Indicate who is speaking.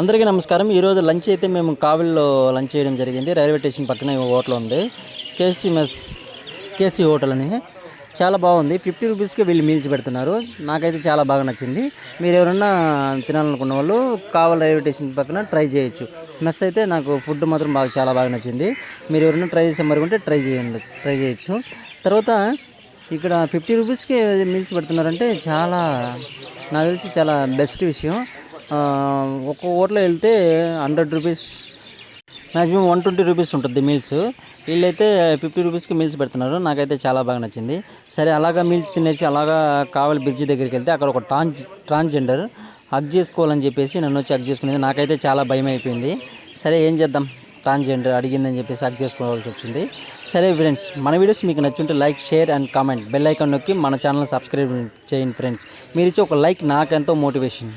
Speaker 1: అందరికీ నమస్కారం. ఈరోజు లంచ్ అయితే మేము కావిల్లో లంచ్ చేయడం జరిగింది. రైల్వే స్టేషన్ పక్కన హోటల్ ఉంది. కేసీ మెస్ కేసీ హోటల్ అని. చాలా బాగుంది. ఫిఫ్టీ రూపీస్కి వీళ్ళు మీల్స్ పెడుతున్నారు. నాకైతే చాలా బాగా నచ్చింది. మీరు ఎవరన్నా తినాలనుకున్న వాళ్ళు కావాలి రైల్వే స్టేషన్ పక్కన ట్రై చేయొచ్చు. మెస్ అయితే నాకు ఫుడ్ మాత్రం బాగా చాలా బాగా నచ్చింది. మీరు ఎవరైనా ట్రై చేసే మరి ఉంటే ట్రై చేయండి ట్రై చేయొచ్చు. తర్వాత ఇక్కడ ఫిఫ్టీ రూపీస్కి మీల్స్ పెడుతున్నారంటే చాలా నాకు తెలిసి చాలా బెస్ట్ విషయం. ఒక్క ఓట్లో వెళ్తే hundred rupees maximum one twenty rupees ఉంటుంది మీల్స్. వీళ్ళైతే ఫిఫ్టీ రూపీస్కి మీల్స్ పెడుతున్నారు. నాకైతే చాలా బాగా నచ్చింది. సరే అలాగా మీల్స్ తినేసి అలాగా కావాలి బ్రిడ్జి దగ్గరికి వెళ్తే అక్కడ ఒక ట్రాన్స్ ట్రాన్స్జెండర్ హగ్ చేసుకోవాలని చెప్పేసి నన్ను వచ్చి హగ్ చేసుకునేది. నాకైతే చాలా భయం అయిపోయింది. సరే ఏం చేద్దాం? ట్రాన్స్జెండర్ అడిగిందని చెప్పేసి హగ్ చేసుకోవాల్సి వచ్చింది. సరే ఫ్రెండ్స్ మన వీడియోస్ మీకు నచ్చుంటే like share and comment. Bell icon నొక్కి మన ఛానల్ సబ్స్క్రైబ్ చేయండి ఫ్రెండ్స్. మీరు ఇచ్చే ఒక లైక్ నాకెంతో మోటివేషన్.